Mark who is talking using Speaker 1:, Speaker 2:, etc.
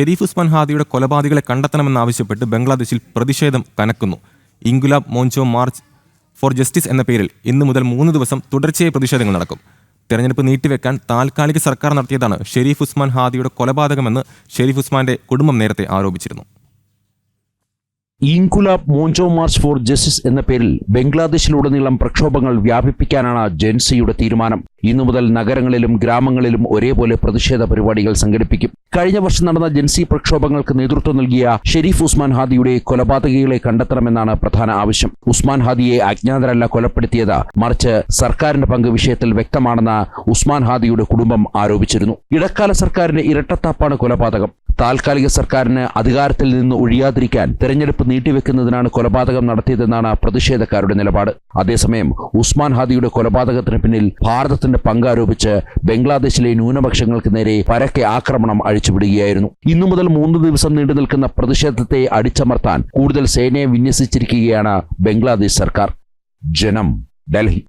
Speaker 1: ഷെരീഫ് ഉസ്മാൻ ഹാദിയുടെ കൊലപാതകളെ കണ്ടെത്തണമെന്നാവശ്യപ്പെട്ട് ബംഗ്ലാദേശിൽ പ്രതിഷേധം കനക്കുന്നു. Inqilab Moncho march for justice എന്ന പേരിൽ ഇന്നു മുതൽ മൂന്ന് ദിവസം തുടർച്ചയായി പ്രതിഷേധങ്ങൾ നടക്കും. തെരഞ്ഞെടുപ്പ് നീട്ടിവെക്കാൻ താൽക്കാലിക സർക്കാർ നടത്തിയതാണ് ഷെരീഫ് ഉസ്മാൻ ഹാദിയുടെ കൊലപാതകമെന്ന് ഷെരീഫ് ഉസ്മാന്റെ കുടുംബം നേരത്തെ ആരോപിച്ചിരുന്നു.
Speaker 2: Inqilab Moncho march for justice എന്ന പേരിൽ ബംഗ്ലാദേശിലുടനീളം പ്രക്ഷോഭങ്ങൾ വ്യാപിപ്പിക്കാനാണ് ജെൻസിയുടെ തീരുമാനം. ഇന്നു മുതൽ നഗരങ്ങളിലും ഗ്രാമങ്ങളിലും ഒരേപോലെ പ്രതിഷേധ പരിപാടികൾ സംഘടിപ്പിക്കും. കഴിഞ്ഞ വർഷം നടന്ന ജൻസി പ്രക്ഷോഭങ്ങൾക്ക് നേതൃത്വം നൽകിയ ഷെരീഫ് ഉസ്മാൻ ഹാദിയുടെ കൊലപാതകികളെ കണ്ടെത്തണമെന്നാണ് പ്രധാന ആവശ്യം. ഉസ്മാൻ ഹാദിയെ അജ്ഞാതരല്ല കൊലപ്പെടുത്തിയത്. മറിച്ച് സർക്കാരിന്റെ പങ്ക് വിഷയത്തിൽ വ്യക്തമാണെന്ന് ഉസ്മാൻ ഹാദിയുടെ കുടുംബം ആരോപിച്ചിരുന്നു. ഇടക്കാല സർക്കാരിന്റെ ഇരട്ടത്താപ്പാണ് കൊലപാതകം. താൽക്കാലിക സർക്കാരിന് അധികാരത്തിൽ നിന്ന് ഒഴിയാതിരിക്കാൻ തെരഞ്ഞെടുപ്പ് നീട്ടിവെക്കുന്നതിനാണ് കൊലപാതകം നടത്തിയതെന്നാണ് പ്രതിഷേധക്കാരുടെ നിലപാട്. അതേസമയം ഉസ്മാൻ ഹാദിയുടെ കൊലപാതകത്തിന് പിന്നിൽ ഭാരതത്തിന്റെ പങ്കാരോപിച്ച് ബംഗ്ലാദേശിലെ ന്യൂനപക്ഷങ്ങൾക്ക് നേരെ പരക്കെ ആക്രമണം അഴിച്ചുവിടുകയായിരുന്നു. ഇന്നു മുതൽ മൂന്ന് ദിവസം നീണ്ടു നിൽക്കുന്ന പ്രതിഷേധത്തെ അടിച്ചമർത്താൻ കൂടുതൽ സേനയെ വിന്യസിച്ചിരിക്കുകയാണ് ബംഗ്ലാദേശ് സർക്കാർ. ജനം ഡൽഹി.